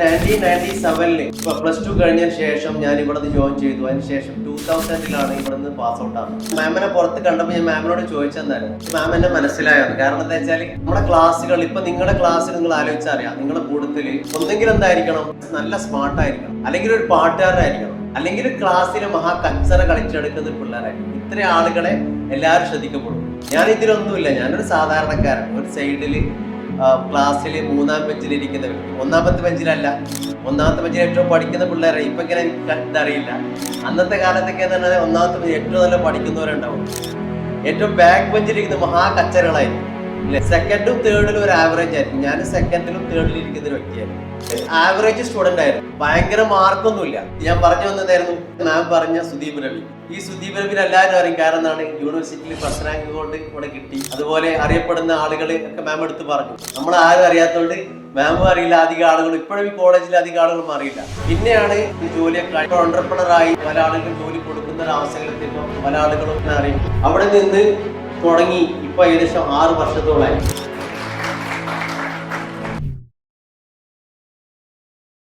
Nineteen ninety സെവനിൽ ഇപ്പൊ plus two കഴിഞ്ഞ ശേഷം ഞാൻ ഇവിടെ ജോയിൻ ചെയ്തു. അതിന് ശേഷം ടൂ തൗസൻഡിലാണ് ഇവിടെ നിന്ന് പാസ് ഔട്ട് ആകുന്നത് മാമിനെ പുറത്ത് കണ്ടപ്പോൾ ഞാൻ മാമിനോട് ചോദിച്ചെന്നായിരുന്നു മാം എന്നെ മനസ്സിലായത് കാരണം എന്താ വെച്ചാൽ നമ്മുടെ ക്ലാസ്സുകൾ ഇപ്പൊ നിങ്ങളുടെ ക്ലാസ്സിൽ നിങ്ങൾ ആലോചിച്ചറിയാം നിങ്ങളുടെ കൂട്ടത്തിൽ ഒന്നെങ്കിലും എന്തായിരിക്കണം? നല്ല സ്മാർട്ട് ആയിരിക്കണം. അല്ലെങ്കിൽ ഒരു പാട്ടുകാരനായിരിക്കണം. അല്ലെങ്കിൽ ക്ലാസ്സിൽ മഹാ കച്ചറ കളിച്ചെടുക്കുന്ന പിള്ളേരായിരിക്കും ഇത്ര ആളുകളെ എല്ലാവരും ശ്രദ്ധിക്കപ്പെടും. ഞാൻ ഇതിലൊന്നുമില്ല. ഞാനൊരു സാധാരണക്കാരൻ. ഒരു സൈഡിൽ ക്ലാസ്സിൽ മൂന്നാം ബെഞ്ചിൽ ഇരിക്കുന്ന വ്യക്തി. ഒന്നാമത്തെ ബെഞ്ചിലല്ല ഒന്നാമത്തെ ബെഞ്ചിൽ ഏറ്റവും പഠിക്കുന്ന പിള്ളേരെ. ഇപ്പൊ ഇങ്ങനെ ഇതറിയില്ല. അന്നത്തെ കാലത്തൊക്കെ എന്ന് പറഞ്ഞാൽ ഒന്നാമത്തെ ബെഞ്ചിൽ ഏറ്റവും നല്ല പഠിക്കുന്നവരുണ്ടാവും. ഏറ്റവും ബാക്ക് ബെഞ്ചിലിരിക്കുന്ന മഹാ കച്ചറകളായിരിക്കും. സെക്കൻഡും തേർഡിലും ഒരു ആവറേജ് ആയിരിക്കും. ഞാൻ സെക്കൻഡിലും തേർഡിലും ഇരിക്കുന്ന ഒരു വ്യക്തിയായിരുന്നു. ആവറേജ് സ്റ്റുഡന്റ് ആയിരുന്നു. ഭയങ്കര മാർക്കൊന്നുമില്ല ഞാൻ പറഞ്ഞു വന്നതായിരുന്നു ഞാൻ പറഞ്ഞ സുദീപ് രവി. ഈ സുദീപ് രവിന് എല്ലാവരും അറിയും. കാരണം എന്താണ്? യൂണിവേഴ്സിറ്റിയിൽ ഫസ്റ്റ് റാങ്ക് കൊണ്ട് ഇവിടെ കിട്ടി. അതുപോലെ അറിയപ്പെടുന്ന ആളുകൾ ഒക്കെ മാം എടുത്ത് പറഞ്ഞു. നമ്മൾ ആരും അറിയാത്തതുകൊണ്ട് മാമും അറിയില്ല. അധികം ആളുകൾ ഇപ്പോഴും ഈ കോളേജിൽ അധികം ആളുകളും അറിയില്ല പിന്നെയാണ് ഈ ജോലിയൊക്കെ ഓണ്ടർപ്രണറായി പല ആളുകളും ജോലി കൊടുക്കുന്ന ഒരു അവസരത്തിൽ പല ആളുകളും അറിയും. അവിടെ നിന്ന് തുടങ്ങി. ഇപ്പൊ ഏകദേശം ആറ് വർഷത്തോളായി.